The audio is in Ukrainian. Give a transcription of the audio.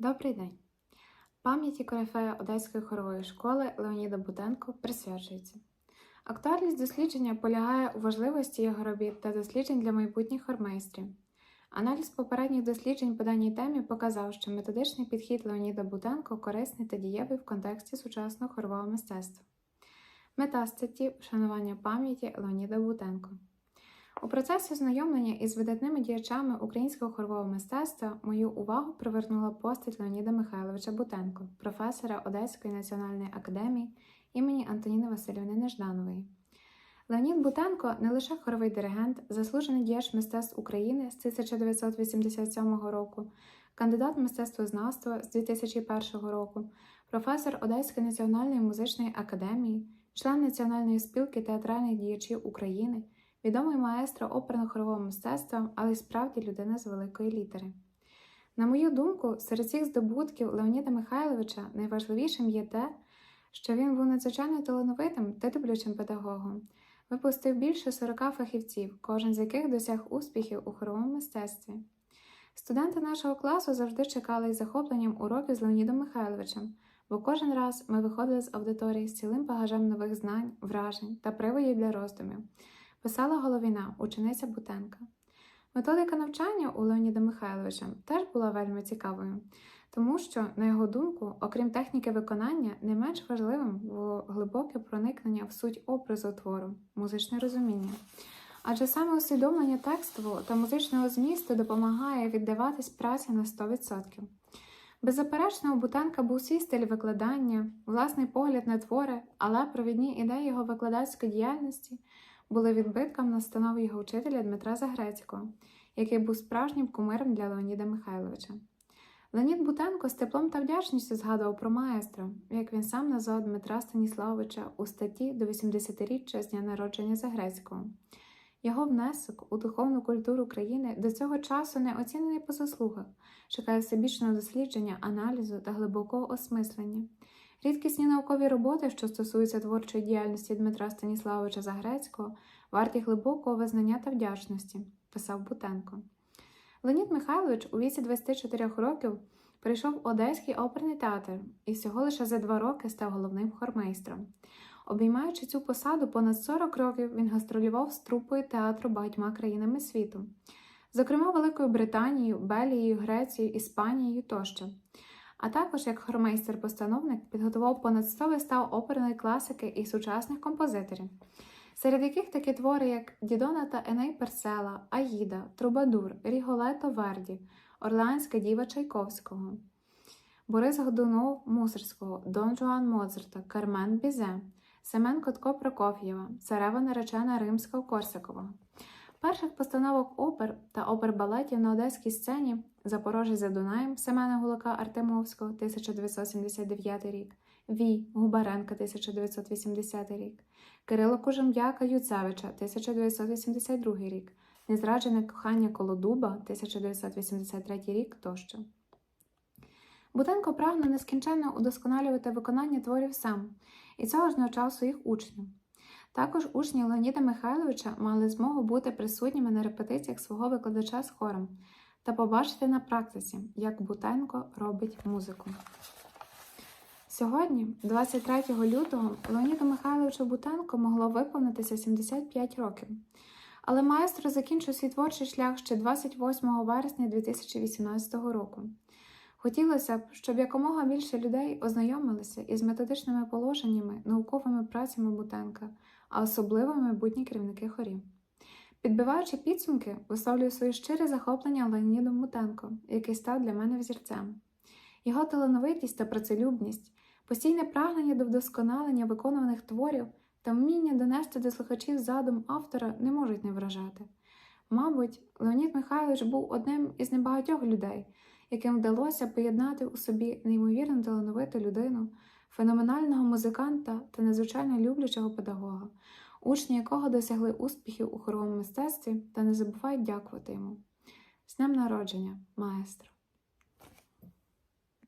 Добрий день! Пам'яті корифея Одеської хорової школи Леоніда Буденко присвячується. Актуальність дослідження полягає у важливості його робіт та досліджень для майбутніх хормейстрів. Аналіз попередніх досліджень по даній темі показав, що методичний підхід Леоніда Буденко корисний та дієвий в контексті сучасного хорового мистецтва. Мета статті вшанування пам'яті Леоніда Буденко. У процесі ознайомлення із видатними діячами українського хорового мистецтва мою увагу привернула постать Леоніда Михайловича Бутенко, професора Одеської національної академії імені Антоніни Васильівни Нежданової. Леонід Бутенко не лише хоровий диригент, заслужений діяч мистецтв України з 1987 року, кандидат мистецтвознавства з 2001 року, професор Одеської національної музичної академії, член Національної спілки театральних діячів України відомий маестро оперно-хорового мистецтва, але й справді людина з великої літери. На мою думку, серед цих здобутків Леоніда Михайловича найважливішим є те, що він був надзвичайно талановитим та люблячим педагогом, випустив більше 40 фахівців, кожен з яких досяг успіхів у хоровому мистецтві. Студенти нашого класу завжди чекали із захопленням уроків з Леонідом Михайловичем, бо кожен раз ми виходили з аудиторії з цілим багажем нових знань, вражень та приводів для роздумів писала Головіна, учениця Бутенка. Методика навчання у Леоніда Михайловича теж була вельми цікавою, тому що, на його думку, окрім техніки виконання, не менш важливим було глибоке проникнення в суть образу твору, музичне розуміння. Адже саме усвідомлення текстового та музичного змісту допомагає віддаватись праці на 100%. Беззаперечно, у Бутенка був свій стиль викладання, власний погляд на твори, але провідні ідеї його викладацької діяльності були відбитком настанов його вчителя Дмитра Загрецького, який був справжнім кумиром для Леоніда Михайловича. Леонід Бутенко з теплом та вдячністю згадував про маестро, як він сам назвав Дмитра Станіславовича у статті до 80-річчя з дня народження Загрецького. Його внесок у духовну культуру країни до цього часу не оцінений по заслугах, чекає всебічного дослідження, аналізу та глибокого осмислення. Рідкісні наукові роботи, що стосуються творчої діяльності Дмитра Станіславовича Загрецького, варті глибокого визнання та вдячності, писав Бутенко. Леонід Михайлович у віці 24 років прийшов в Одеський оперний театр і всього лише за два роки став головним хормейстром. Обіймаючи цю посаду понад 40 років, він гастролював з трупою театру багатьма країнами світу, зокрема Великою Британією, Белією, Грецією, Іспанією тощо а також як хормейстер-постановник підготував понад 100 вистав оперної класики і сучасних композиторів, серед яких такі твори, як Дідона та Еней Персела, Аїда, Трубадур, Ріголето Верді, Орлеанська діва Чайковського, Борис Годунов Мусорського, Дон Жуан Моцарта, Кармен Бізе, Семен Котко Прокоф'єва, Царева наречена Римського Корсакова. Перших постановок опер та опер-балетів на одеській сцені Запорожець за Дунаєм Семена Гулака Артемовського 1979 рік, Вій Губаренка 1980 рік, Кирило Кужем'яка Юцевича 1982 рік, Незраджене кохання Колодуба 1983 рік тощо. Бутенко прагнув нескінченно удосконалювати виконання творів сам, і цього ж навчав своїх учнів. Також учні Леоніда Михайловича мали змогу бути присутніми на репетиціях свого викладача з хором та побачити на практиці, як Бутенко робить музику. Сьогодні, 23 лютого, Леоніду Михайловичу Бутенко могло виповнитися 75 років, але маестро закінчив свій творчий шлях ще 28 вересня 2018 року. Хотілося б, щоб якомога більше людей ознайомилися із методичними положеннями, науковими працями Бутенка, а особливо майбутні керівники хорів. Підбиваючи підсумки, висловлюю своє щире захоплення Леонідом Бутенко, який став для мене взірцем. Його талановитість та працелюбність, постійне прагнення до вдосконалення виконуваних творів та вміння донести до слухачів задум автора не можуть не вражати. Мабуть, Леонід Михайлович був одним із небагатьох людей, яким вдалося поєднати у собі неймовірно талановиту людину, феноменального музиканта та надзвичайно люблячого педагога, учні якого досягли успіхів у хоровому мистецтві та не забувають дякувати йому. З днем народження, маестро!